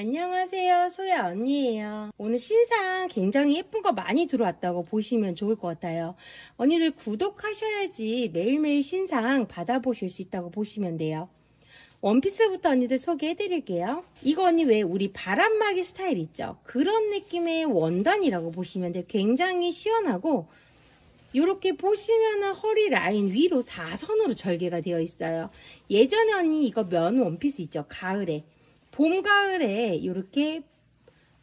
안녕하세요. 소야 언니예요. 오늘 신상 굉장히 예쁜 거 많이 들어왔다고 보시면 좋을 것 같아요. 언니들 구독하셔야지 매일매일 신상 받아보실 수 있다고 보시면 돼요. 원피스부터 언니들 소개해 드릴게요. 이거 언니 왜 우리 바람막이 스타일 있죠? 그런 느낌의 원단이라고 보시면 돼요. 굉장히 시원하고 이렇게 보시면은 허리 라인 위로 4선으로 절개가 되어 있어요. 예전에 언니 이거 면 원피스 있죠? 가을에. 봄, 가을에 이렇게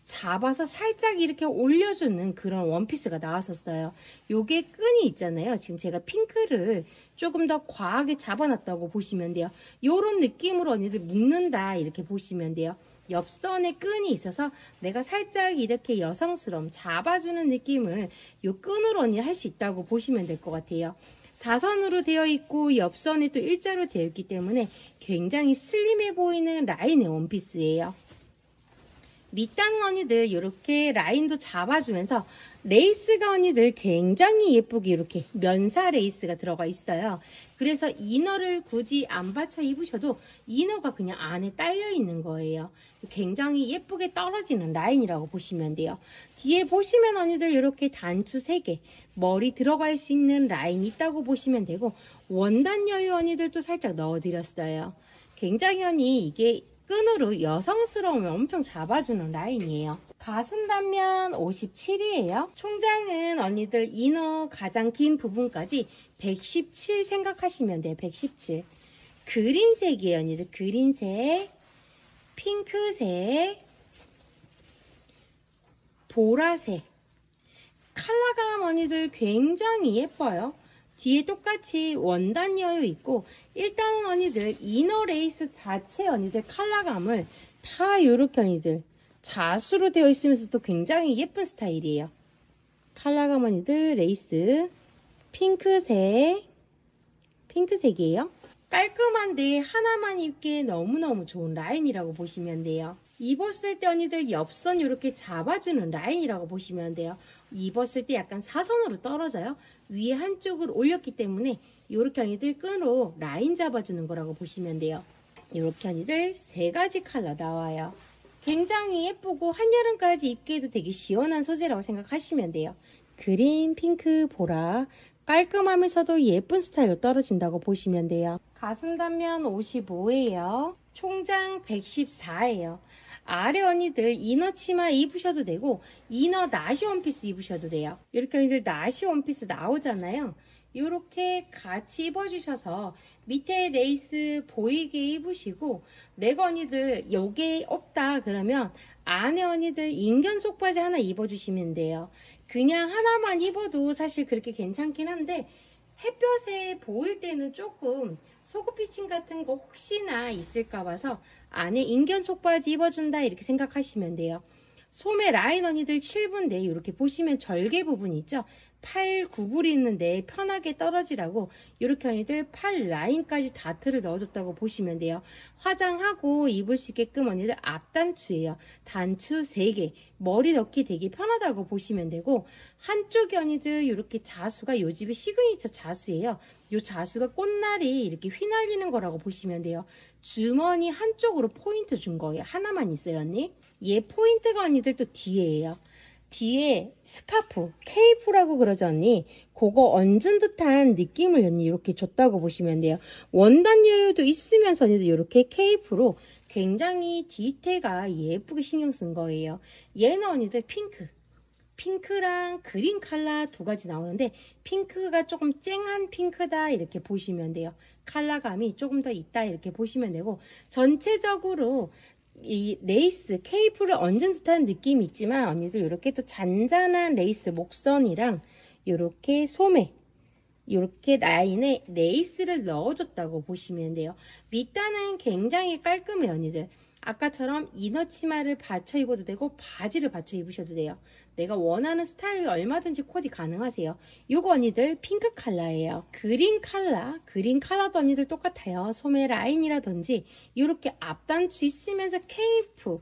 잡아서 살짝 이렇게 올려주는 그런 원피스가 나왔었어요. 요게 끈이 있잖아요. 지금 제가 핑크를 조금 더 과하게 잡아놨다고 보시면 돼요. 요런 느낌으로 언니들 묶는다 이렇게 보시면 돼요. 옆선에 끈이 있어서 내가 살짝 이렇게 여성스러움 잡아주는 느낌을 요 끈으로 언니 할 수 있다고 보시면 될 것 같아요. 사선으로 되어 있고 옆선에 또 일자로 되어 있기 때문에 굉장히 슬림해 보이는 라인의 원피스예요. 밑단은 언니들 이렇게 라인도 잡아주면서 레이스가 언니들 굉장히 예쁘게 이렇게 면사 레이스가 들어가 있어요. 그래서 이너를 굳이 안 받쳐 입으셔도 이너가 그냥 안에 딸려 있는 거예요. 굉장히 예쁘게 떨어지는 라인이라고 보시면 돼요. 뒤에 보시면 언니들 이렇게 단추 3개, 머리 들어갈 수 있는 라인이 있다고 보시면 되고 원단 여유 언니들도 살짝 넣어드렸어요. 굉장히 언니 이게 끈으로 여성스러움을 엄청 잡아주는 라인이에요. 가슴 단면 57이에요. 총장은 언니들 이너 가장 긴 부분까지 117 생각하시면 돼요. 117. 그린색이에요, 언니들. 그린색, 핑크색, 보라색. 컬러감 언니들 굉장히 예뻐요. 뒤에 똑같이 원단 여유 있고 일단은 언니들 이너 레이스 자체 언니들 컬러감을 다 요렇게 언니들 자수로 되어 있으면서도 굉장히 예쁜 스타일이에요. 컬러감 언니들 레이스 핑크색 핑크색이에요. 깔끔한데 하나만 입기에 너무너무 좋은 라인이라고 보시면 돼요. 입었을 때 언니들 옆선 이렇게 잡아주는 라인이라고 보시면 돼요. 입었을 때 약간 사선으로 떨어져요. 위에 한쪽을 올렸기 때문에 이렇게 언니들 끈으로 라인 잡아주는 거라고 보시면 돼요. 이렇게 언니들 세 가지 컬러 나와요. 굉장히 예쁘고 한여름까지 입기에도 되게 시원한 소재라고 생각하시면 돼요. 그린, 핑크, 보라 깔끔하면서도 예쁜 스타일로 떨어진다고 보시면 돼요. 가슴 단면 55예요. 총장 114예요. 아래 언니들 이너 치마 입으셔도 되고 이너 나시 원피스 입으셔도 돼요. 이렇게 언니들 나시 원피스 나오잖아요. 이렇게 같이 입어주셔서 밑에 레이스 보이게 입으시고 내가 언니들 요게 없다 그러면 안에 언니들 인견 속바지 하나 입어주시면 돼요. 그냥 하나만 입어도 사실 그렇게 괜찮긴 한데 햇볕에 보일 때는 조금 속옷 피칭 같은 거 혹시나 있을까 봐서 안에 인견 속바지 입어준다 이렇게 생각하시면 돼요. 소매 라인 언니들 7분인데 이렇게 보시면 절개 부분 있죠? 팔 구불이 있는데 편하게 떨어지라고 이렇게 언니들 팔 라인까지 다트를 넣어줬다고 보시면 돼요. 화장하고 입을 수 있게끔 언니들 앞단추예요. 단추 3개 머리 넣기 되게 편하다고 보시면 되고 한쪽에 언니들 이렇게 자수가 요 집의 시그니처 자수예요. 요 자수가 꽃날이 이렇게 휘날리는 거라고 보시면 돼요. 주머니 한쪽으로 포인트 준 거예요. 하나만 있어요 언니. 얘 포인트가 언니들 또 뒤에예요. 뒤에 스카프, 케이프라고 그러죠, 언니? 그거 얹은 듯한 느낌을 언니 이렇게 줬다고 보시면 돼요. 원단 여유도 있으면서 언니도 이렇게 케이프로 굉장히 디테가 예쁘게 신경 쓴 거예요. 얘는 언니들 핑크. 핑크랑 그린 컬러 두 가지 나오는데 핑크가 조금 쨍한 핑크다 이렇게 보시면 돼요. 컬러감이 조금 더 있다 이렇게 보시면 되고 전체적으로 이 레이스 케이프를 얹은 듯한 느낌이 있지만 언니들 이렇게 또 잔잔한 레이스 목선이랑 이렇게 소매 이렇게 라인에 레이스를 넣어줬다고 보시면 돼요. 밑단은 굉장히 깔끔해요 언니들. 아까처럼 이너 치마를 받쳐 입어도 되고 바지를 받쳐 입으셔도 돼요. 내가 원하는 스타일 얼마든지 코디 가능하세요. 요거 언니들 핑크 컬러예요. 그린 컬러, 그린 컬러도 언니들 똑같아요. 소매 라인이라든지 이렇게 앞단추 있으면서 케이프,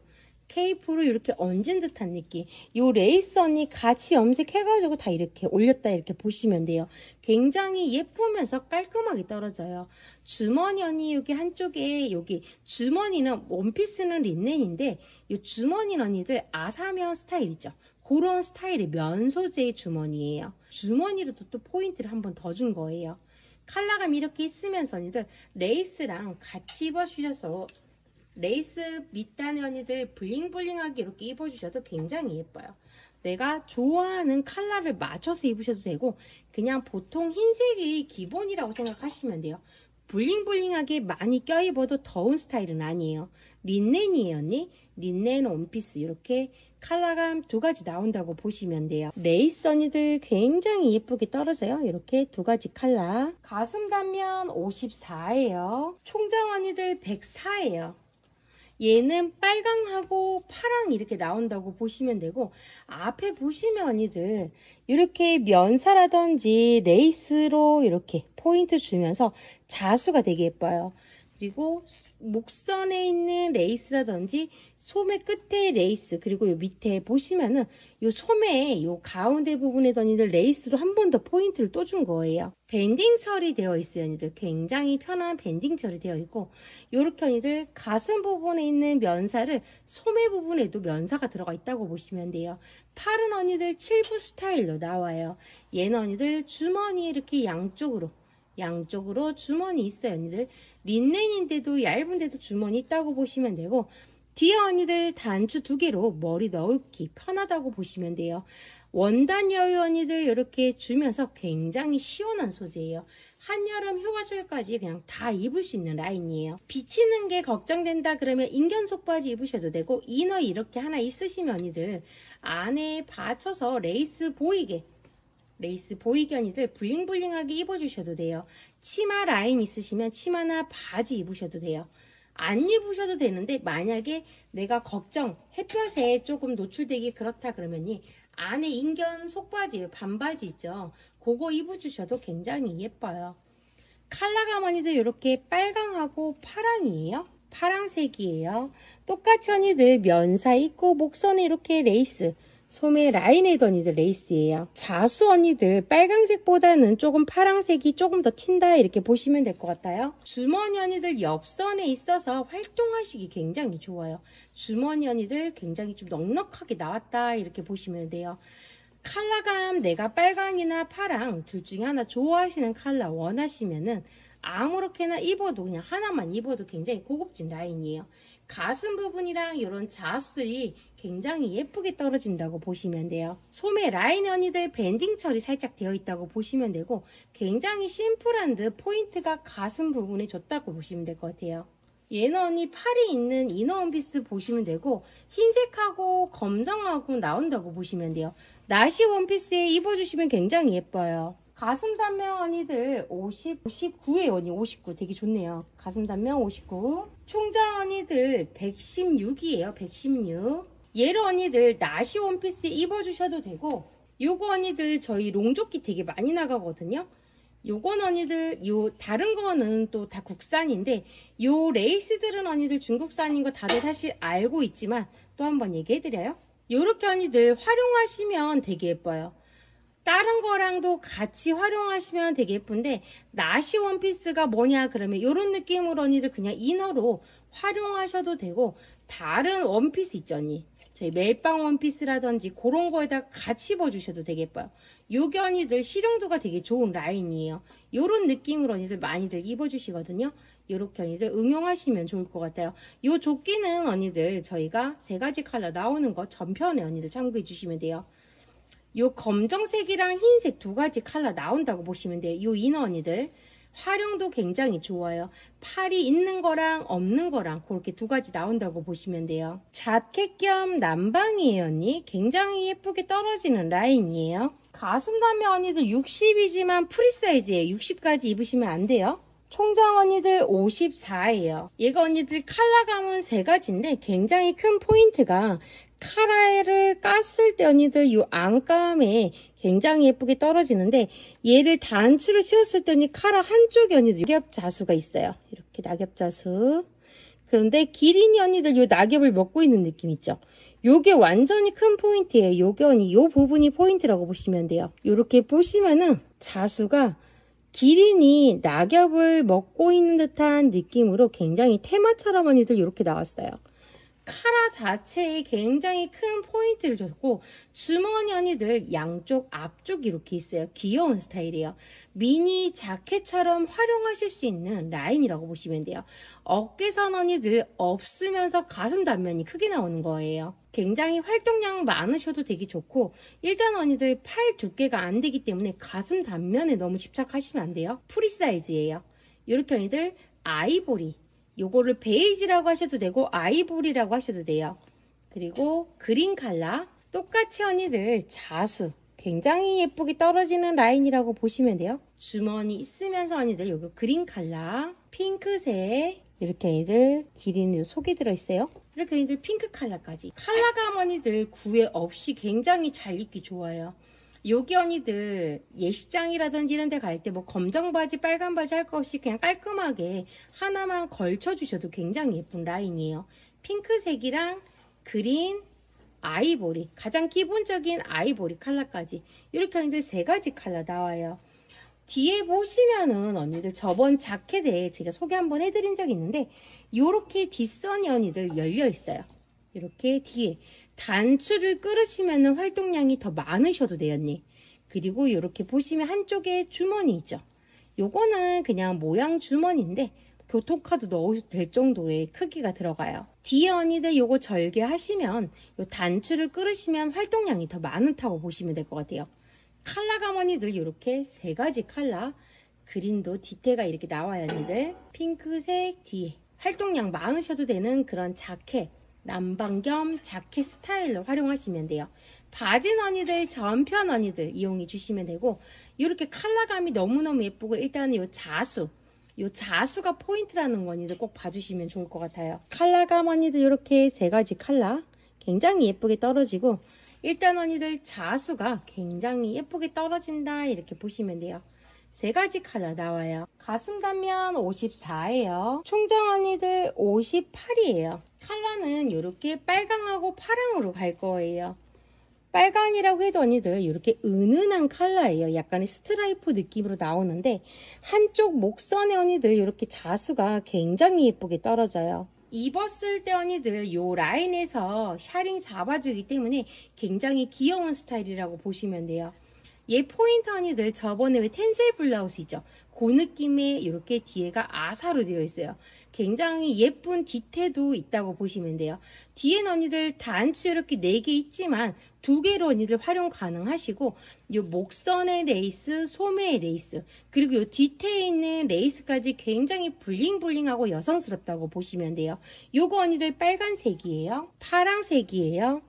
케이프로 이렇게 얹은 듯한 느낌. 요 언니 같이 염색해가지고 다 이렇게 올렸다 이렇게 보시면 돼요. 굉장히 예쁘면서 깔끔하게 떨어져요. 주머니 언니 여기 한쪽에 여기 주머니는 원피스는 린넨인데 이 주머니 언니들 아사면 스타일이죠. 그런 스타일의 면 소재의 주머니예요. 주머니로도 또 포인트를 한 번 더 준 거예요. 컬러감 이렇게 있으면서 언니들 레이스랑 같이 입어주셔서 레이스 밑단의 언니들 블링블링하게 이렇게 입어주셔도 굉장히 예뻐요. 내가 좋아하는 컬러를 맞춰서 입으셔도 되고 그냥 보통 흰색이 기본이라고 생각하시면 돼요. 블링블링하게 많이 껴입어도 더운 스타일은 아니에요. 린넨이에요, 언니. 린넨 원피스 이렇게 컬러감 두 가지 나온다고 보시면 돼요. 레이스 언니들 굉장히 예쁘게 떨어져요. 이렇게 두 가지 컬러. 가슴 단면 54예요. 총장 언니들 104예요. 얘는 빨강하고 파랑 이렇게 나온다고 보시면 되고 앞에 보시면 언니들 이렇게 면사라든지 레이스로 이렇게 포인트 주면서 자수가 되게 예뻐요. 그리고 목선에 있는 레이스라든지 소매 끝에 레이스 그리고 요 밑에 보시면은 요 소매 요 가운데 부분에 언니들 레이스로 한 번 더 포인트를 또 준 거예요. 밴딩 처리 되어 있어요, 언니들. 굉장히 편한 밴딩 처리 되어 있고 요렇게 언니들 가슴 부분에 있는 면사를 소매 부분에도 면사가 들어가 있다고 보시면 돼요. 팔은 언니들 7부 스타일로 나와요. 얘는 언니들 주머니 이렇게 양쪽으로 양쪽으로 주머니 있어요, 언니들. 린넨인데도 얇은데도 주머니 있다고 보시면 되고 뒤에 언니들 단추 두 개로 머리 넣기 편하다고 보시면 돼요. 원단 여유 언니들 이렇게 주면서 굉장히 시원한 소재예요. 한여름 휴가철까지 그냥 다 입을 수 있는 라인이에요. 비치는 게 걱정된다 그러면 인견 속바지 입으셔도 되고 이너 이렇게 하나 있으시면 언니들 안에 받쳐서 레이스 보이게 레이스 보이게 언니들 블링블링하게 입어주셔도 돼요. 치마 라인 있으시면 치마나 바지 입으셔도 돼요. 안 입으셔도 되는데 만약에 내가 걱정 햇볕에 조금 노출되기 그렇다 그러면이 안에 인견 속바지 반바지 있죠. 그거 입어주셔도 굉장히 예뻐요. 컬러감 언니들 이렇게 빨강하고 파랑이에요. 파랑색이에요. 똑같이 언니들 면사 있고 목선에 이렇게 레이스 소매 라인에도 언니들 레이스예요. 자수 언니들 빨강색보다는 조금 파랑색이 조금 더 튄다 이렇게 보시면 될 것 같아요. 주머니 언니들 옆선에 있어서 활동하시기 굉장히 좋아요. 주머니 언니들 굉장히 좀 넉넉하게 나왔다 이렇게 보시면 돼요. 컬러감 내가 빨강이나 파랑 둘 중에 하나 좋아하시는 컬러 원하시면은 아무렇게나 입어도 그냥 하나만 입어도 굉장히 고급진 라인이에요. 가슴 부분이랑 이런 자수들이 굉장히 예쁘게 떨어진다고 보시면 돼요. 소매 라인 언니들 밴딩 처리 살짝 되어 있다고 보시면 되고 굉장히 심플한 듯 포인트가 가슴 부분에 줬다고 보시면 될 것 같아요. 얘는 언니 팔이 있는 이너 원피스 보시면 되고 흰색하고 검정하고 나온다고 보시면 돼요. 나시 원피스에 입어주시면 굉장히 예뻐요. 가슴 단면 언니들 50, 59에요 언니 59 되게 좋네요. 가슴 단면 59 총장 언니들 116이에요 116 얘를 언니들 나시 원피스에 입어주셔도 되고 요거 언니들 저희 롱조끼 되게 많이 나가거든요. 요건 언니들 요 다른 거는 또 다 국산인데 요 레이스들은 언니들 중국산인 거 다들 사실 알고 있지만 또 한번 얘기해 드려요. 요렇게 언니들 활용하시면 되게 예뻐요. 다른 거랑도 같이 활용하시면 되게 예쁜데 나시 원피스가 뭐냐 그러면 이런 느낌으로 언니들 그냥 이너로 활용하셔도 되고 다른 원피스 있죠 언니? 저희 멜빵 원피스라든지 그런 거에다 같이 입어주셔도 되게 예뻐요. 요게 언니들 실용도가 되게 좋은 라인이에요. 요런 느낌으로 언니들 많이들 입어주시거든요. 요렇게 언니들 응용하시면 좋을 것 같아요. 요 조끼는 언니들 저희가 세 가지 컬러 나오는 거 전편에 언니들 참고해 주시면 돼요 요 검정색이랑 흰색 두 가지 컬러 나온다고 보시면 돼요. 요 이너 언니들. 활용도 굉장히 좋아요. 팔이 있는 거랑 없는 거랑 그렇게 두 가지 나온다고 보시면 돼요. 자켓 겸 남방이에요, 언니. 굉장히 예쁘게 떨어지는 라인이에요. 가슴 담에 언니들 60이지만 프리 사이즈예요. 60까지 입으시면 안 돼요. 총장 언니들 54예요. 얘가 언니들 컬러감은 세 가지인데 굉장히 큰 포인트가 카라를 깠을 때 언니들 이 안감에 굉장히 예쁘게 떨어지는데 얘를 단추를 치웠을 때 언니 카라 한쪽에 언니들 낙엽 자수가 있어요. 이렇게 낙엽 자수. 그런데 기린이 언니들 요 낙엽을 먹고 있는 느낌 있죠? 요게 완전히 큰 포인트예요. 요게 언니 요 부분이 포인트라고 보시면 돼요. 요렇게 보시면은 자수가 기린이 낙엽을 먹고 있는 듯한 느낌으로 굉장히 테마처럼 언니들 이렇게 나왔어요. 카라 자체에 굉장히 큰 포인트를 줬고 주머니 언니들 양쪽 앞쪽 이렇게 있어요. 귀여운 스타일이에요. 미니 자켓처럼 활용하실 수 있는 라인이라고 보시면 돼요. 어깨선 언니들 없으면서 가슴 단면이 크게 나오는 거예요. 굉장히 활동량 많으셔도 되게 좋고 일단 언니들 팔 두께가 안 되기 때문에 가슴 단면에 너무 집착하시면 안 돼요. 프리 사이즈예요. 이렇게 언니들 아이보리 요거를 베이지라고 하셔도 되고 아이보리라고 하셔도 돼요. 그리고 그린 칼라 똑같이 언니들 자수 굉장히 예쁘게 떨어지는 라인이라고 보시면 돼요. 주머니 있으면서 언니들 요거 그린 칼라 핑크색 이렇게 언니들 기린 속에 들어있어요. 이렇게 언니들 핑크 칼라까지 칼라감 언니들 구애 없이 굉장히 잘 입기 좋아요. 여기 언니들 예식장이라든지 이런 데 갈 때 뭐 검정 바지, 빨간 바지 할 거 없이 그냥 깔끔하게 하나만 걸쳐 주셔도 굉장히 예쁜 라인이에요. 핑크색이랑 그린, 아이보리, 가장 기본적인 아이보리 컬러까지 이렇게 언니들 세 가지 컬러 나와요. 뒤에 보시면은 언니들 저번 자켓에 제가 소개 한번 해드린 적이 있는데 요렇게 뒷선이 언니들 열려 있어요. 이렇게 뒤에 단추를 끌으시면 활동량이 더 많으셔도 돼요, 언니. 그리고 이렇게 보시면 한쪽에 주머니 있죠. 요거는 그냥 모양 주머니인데 교통카드 넣어도 될 정도의 크기가 들어가요. 뒤에 언니들 요거 절개하시면 요 단추를 끌으시면 활동량이 더 많다고 보시면 될 것 같아요. 칼라감 언니들 이렇게 세 가지 칼라 그린도 디테가 이렇게 나와요, 언니들. 핑크색 뒤에 활동량 많으셔도 되는 그런 자켓 남방 겸 자켓 스타일로 활용하시면 돼요. 바지 언니들, 전편 언니들 이용해 주시면 되고 이렇게 컬러감이 너무너무 예쁘고 일단은 이 자수 이 자수가 포인트라는 거 언니들 꼭 봐주시면 좋을 것 같아요. 컬러감 언니들 이렇게 세 가지 컬러 굉장히 예쁘게 떨어지고 일단 언니들 자수가 굉장히 예쁘게 떨어진다 이렇게 보시면 돼요. 세 가지 컬러 나와요. 가슴 단면 54예요. 총정 언니들 58이에요. 컬러는 이렇게 빨강하고 파랑으로 갈 거예요. 빨강이라고 해도 언니들 이렇게 은은한 컬러예요. 약간의 스트라이프 느낌으로 나오는데 한쪽 목선에 언니들 이렇게 자수가 굉장히 예쁘게 떨어져요. 입었을 때 언니들 요 라인에서 샤링 잡아주기 때문에 굉장히 귀여운 스타일이라고 보시면 돼요. 얘 포인트 언니들 저번에 왜 텐셀 블라우스이죠? 그 느낌의 이렇게 뒤에가 아사로 되어 있어요. 굉장히 예쁜 디테도 있다고 보시면 돼요. 뒤엔 언니들 단추 이렇게 4개 있지만 두 개로 언니들 활용 가능하시고 이 목선의 레이스, 소매의 레이스 그리고 이 뒤태에 있는 레이스까지 굉장히 블링블링하고 여성스럽다고 보시면 돼요. 요거 언니들 빨간색이에요. 파랑색이에요.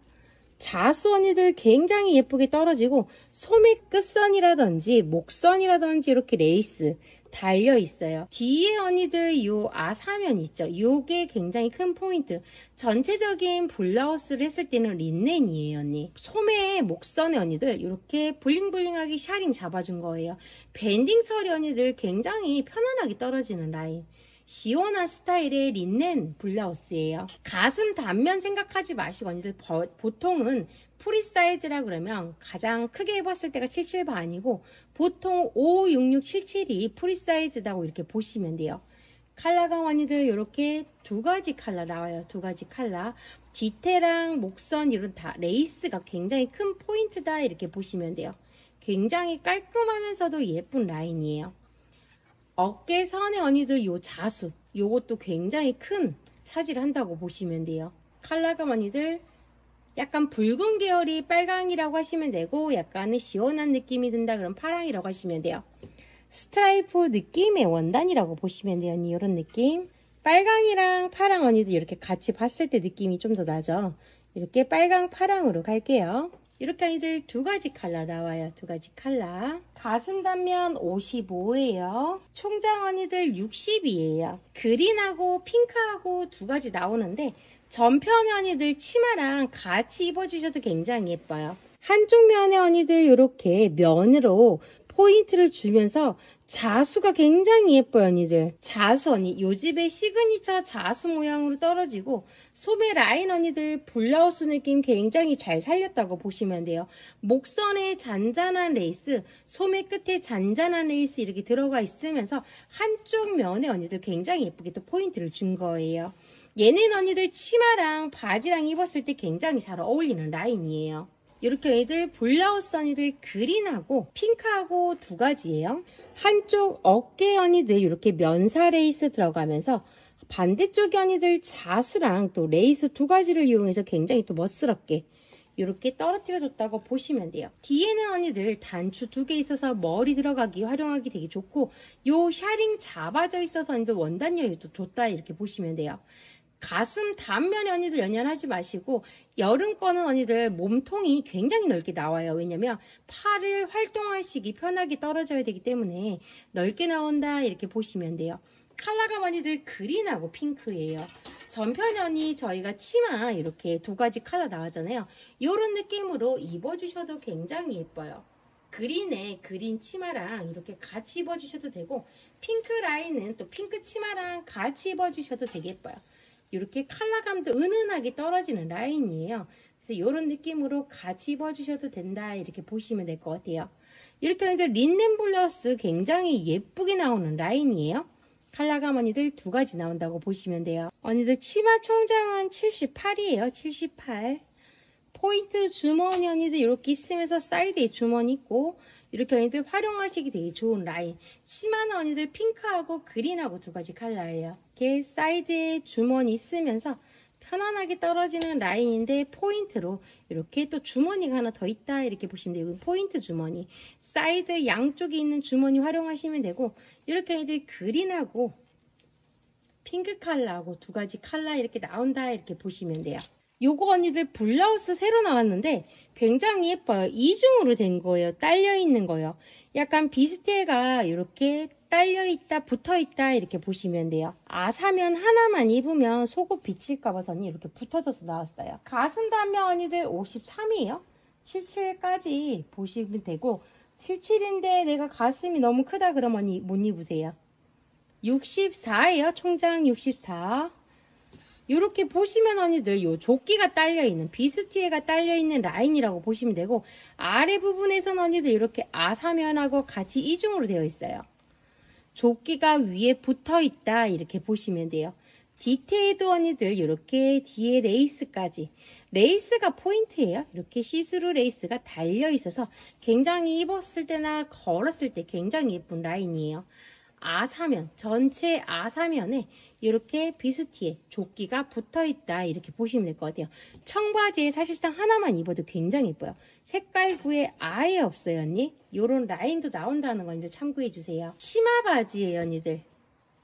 자수 언니들 굉장히 예쁘게 떨어지고 소매 끝선이라든지 목선이라든지 이렇게 레이스 달려 있어요. 뒤에 언니들 요 아사면 있죠. 요게 굉장히 큰 포인트. 전체적인 블라우스를 했을 때는 린넨이에요, 언니. 소매 목선의 언니들 이렇게 블링블링하게 샤링 잡아준 거예요. 밴딩 처리 언니들 굉장히 편안하게 떨어지는 라인. 시원한 스타일의 린넨 블라우스예요. 가슴 단면 생각하지 마시고 언니들 버- 보통은 프리 사이즈라 그러면 가장 크게 입었을 때가 77 반이고 보통 5, 6, 6, 77이 프리 사이즈다고 이렇게 보시면 돼요. 칼라감 언니들 이렇게 두 가지 칼라 나와요. 두 가지 칼라. 뒤태랑 목선 이런 다 레이스가 굉장히 큰 포인트다 이렇게 보시면 돼요. 굉장히 깔끔하면서도 예쁜 라인이에요. 어깨 선의 언니들 요 자수 요것도 굉장히 큰 차지를 한다고 보시면 돼요. 칼라감 언니들 약간 붉은 계열이 빨강이라고 하시면 되고 약간의 시원한 느낌이 든다 그럼 파랑이라고 하시면 돼요. 스트라이프 느낌의 원단이라고 보시면 돼요. 언니 이런 느낌. 빨강이랑 파랑 언니들 이렇게 같이 봤을 때 느낌이 좀 더 나죠. 이렇게 빨강 파랑으로 갈게요. 이렇게 아이들 두 가지 칼라 나와요. 두 가지 칼라. 가슴 단면 55예요. 총장 언니들 60이에요. 그린하고 핑크하고 두 가지 나오는데 전편의 언니들 치마랑 같이 입어주셔도 굉장히 예뻐요. 한쪽 면의 언니들 이렇게 면으로 포인트를 주면서 자수가 굉장히 예뻐요, 언니들. 자수 언니, 요 집의 시그니처 자수 모양으로 떨어지고 소매 라인 언니들 블라우스 느낌 굉장히 잘 살렸다고 보시면 돼요. 목선에 잔잔한 레이스, 소매 끝에 잔잔한 레이스 이렇게 들어가 있으면서 한쪽 면에 언니들 굉장히 예쁘게 또 포인트를 준 거예요. 얘는 언니들 치마랑 바지랑 입었을 때 굉장히 잘 어울리는 라인이에요. 이렇게 애들 블라우스 언니들 그린하고 핑크하고 두 가지예요. 한쪽 어깨 언니들 이렇게 면사 레이스 들어가면서 반대쪽 언니들 자수랑 또 레이스 두 가지를 이용해서 굉장히 또 멋스럽게 이렇게 떨어뜨려 줬다고 보시면 돼요. 뒤에는 언니들 단추 두 개 있어서 머리 들어가기 활용하기 되게 좋고 요 샤링 잡아져 있어서 언니들 원단 여유도 좋다 이렇게 보시면 돼요. 가슴 단면에 언니들 연연하지 마시고 여름 거는 언니들 몸통이 굉장히 넓게 나와요. 왜냐면 팔을 활동하시기 편하게 떨어져야 되기 때문에 넓게 나온다 이렇게 보시면 돼요. 컬러가 언니들 그린하고 핑크예요. 언니 저희가 치마 이렇게 두 가지 컬러 나왔잖아요. 이런 느낌으로 입어주셔도 굉장히 예뻐요. 그린에 그린 치마랑 이렇게 같이 입어주셔도 되고 핑크 라인은 또 핑크 치마랑 같이 입어주셔도 되게 예뻐요. 이렇게 컬러감도 은은하게 떨어지는 라인이에요. 그래서 이런 느낌으로 같이 입어주셔도 된다 이렇게 보시면 될 것 같아요. 이렇게 하니까 린넨 블라우스 굉장히 예쁘게 나오는 라인이에요. 컬러감 언니들 두 가지 나온다고 보시면 돼요. 언니들 치마 총장은 78이에요. 78. 포인트 주머니 언니들 이렇게 있으면서 사이드에 주머니 있고 이렇게 언니들 활용하시기 되게 좋은 라인. 치마는 언니들 핑크하고 그린하고 두 가지 컬러예요. 이렇게 사이드에 주머니 있으면서 편안하게 떨어지는 라인인데 포인트로 이렇게 또 주머니가 하나 더 있다 이렇게 보시면 돼요. 포인트 주머니. 사이드 양쪽에 있는 주머니 활용하시면 되고 이렇게 언니들 그린하고 핑크 컬러하고 두 가지 컬러 이렇게 나온다 이렇게 보시면 돼요. 요거 언니들 블라우스 새로 나왔는데 굉장히 예뻐요. 이중으로 된 거예요. 딸려 있는 거예요. 약간 비스트가 이렇게 딸려 있다, 붙어 있다 이렇게 보시면 돼요. 아사면 하나만 입으면 속옷 비칠까봐 선이 이렇게 붙어져서 나왔어요. 가슴 단면 언니들 53이에요. 77까지 보시면 되고 77인데 내가 가슴이 너무 크다 그러면 못 입으세요. 64예요. 총장 64. 이렇게 보시면 언니들 요 조끼가 딸려있는 비스티에가 딸려있는 라인이라고 보시면 되고 아래 부분에선 언니들 이렇게 아사면하고 같이 이중으로 되어 있어요. 조끼가 위에 붙어 있다 이렇게 보시면 돼요. 디테일도 언니들 이렇게 뒤에 레이스까지 레이스가 포인트예요. 이렇게 시스루 레이스가 달려 있어서 굉장히 입었을 때나 걸었을 때 굉장히 예쁜 라인이에요. 아사면 전체 아사면에 이렇게 비스티에 조끼가 붙어 있다 이렇게 보시면 될 것 같아요. 청바지에 사실상 하나만 입어도 굉장히 예뻐요. 색깔 구애 아예 없어요 언니. 요런 라인도 나온다는 거 이제 참고해 주세요. 치마 바지예요 언니들.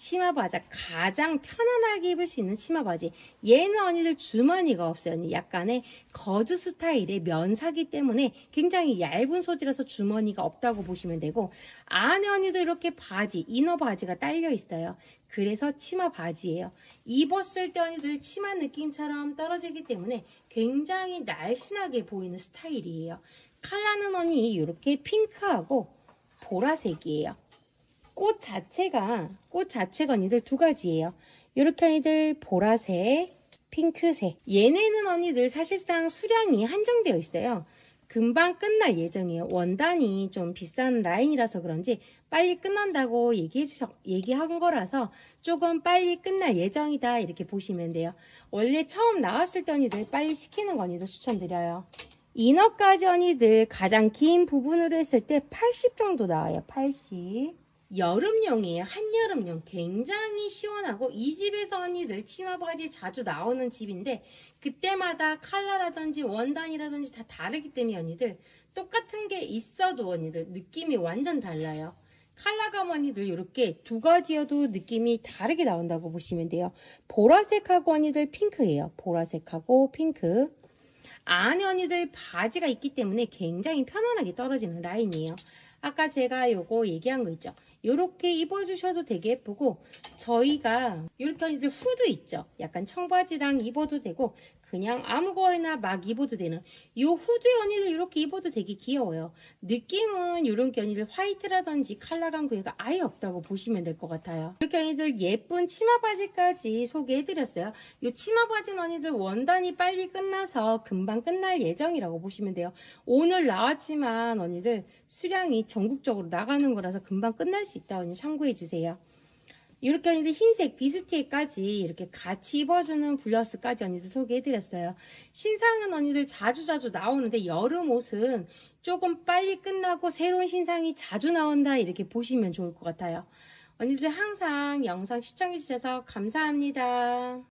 치마 바지 가장 편안하게 입을 수 있는 치마 바지. 얘는 언니들 주머니가 없어요. 언니 약간의 거즈 스타일의 면사기 때문에 굉장히 얇은 소재라서 주머니가 없다고 보시면 되고 안에 언니들 이렇게 바지, 이너 바지가 딸려 있어요. 그래서 치마 바지예요. 입었을 때 언니들 치마 느낌처럼 떨어지기 때문에 굉장히 날씬하게 보이는 스타일이에요. 컬러는 언니 이렇게 핑크하고 보라색이에요. 꽃 자체가 꽃 자체가 언니들 두 가지예요. 이렇게 언니들 보라색, 핑크색. 얘네는 언니들 사실상 수량이 한정되어 있어요. 금방 끝날 예정이에요. 원단이 좀 비싼 라인이라서 그런지 빨리 끝난다고 얘기해 얘기한 거라서 조금 빨리 끝날 예정이다 이렇게 보시면 돼요. 원래 처음 나왔을 때 언니들 빨리 시키는 거 언니들 추천드려요. 이너까지 언니들 가장 긴 부분으로 했을 때 80 정도 나와요. 80. 여름용이에요. 한여름용. 굉장히 시원하고 이 집에서 언니들 치마 바지 자주 나오는 집인데 그때마다 컬러라든지 원단이라든지 다 다르기 때문에 언니들 똑같은 게 있어도 언니들 느낌이 완전 달라요. 컬러감 언니들 이렇게 두 가지여도 느낌이 다르게 나온다고 보시면 돼요. 보라색하고 언니들 핑크예요. 보라색하고 핑크. 안에 언니들 바지가 있기 때문에 굉장히 편안하게 떨어지는 라인이에요. 아까 제가 요거 얘기한 거 있죠. 요렇게 입어주셔도 되게 예쁘고 저희가 이렇게 이제 후드 있죠. 약간 청바지랑 입어도 되고 그냥 아무거나 막 입어도 되는 이 후드 언니들 이렇게 입어도 되게 귀여워요. 느낌은 이런 게 언니들 화이트라든지 칼라감 구애가 아예 없다고 보시면 될 것 같아요. 이렇게 언니들 예쁜 치마 바지까지 소개해드렸어요. 이 치마 바지는 언니들 원단이 빨리 끝나서 금방 끝날 예정이라고 보시면 돼요. 오늘 나왔지만 언니들 수량이 전국적으로 나가는 거라서 금방 끝날 수 있다 언니 참고해 주세요. 이렇게 언니들 흰색 비스티에까지 이렇게 같이 입어주는 블라우스까지 언니들 소개해드렸어요. 신상은 언니들 자주 자주 나오는데 여름 옷은 조금 빨리 끝나고 새로운 신상이 자주 나온다 이렇게 보시면 좋을 것 같아요. 언니들 항상 영상 시청해주셔서 감사합니다.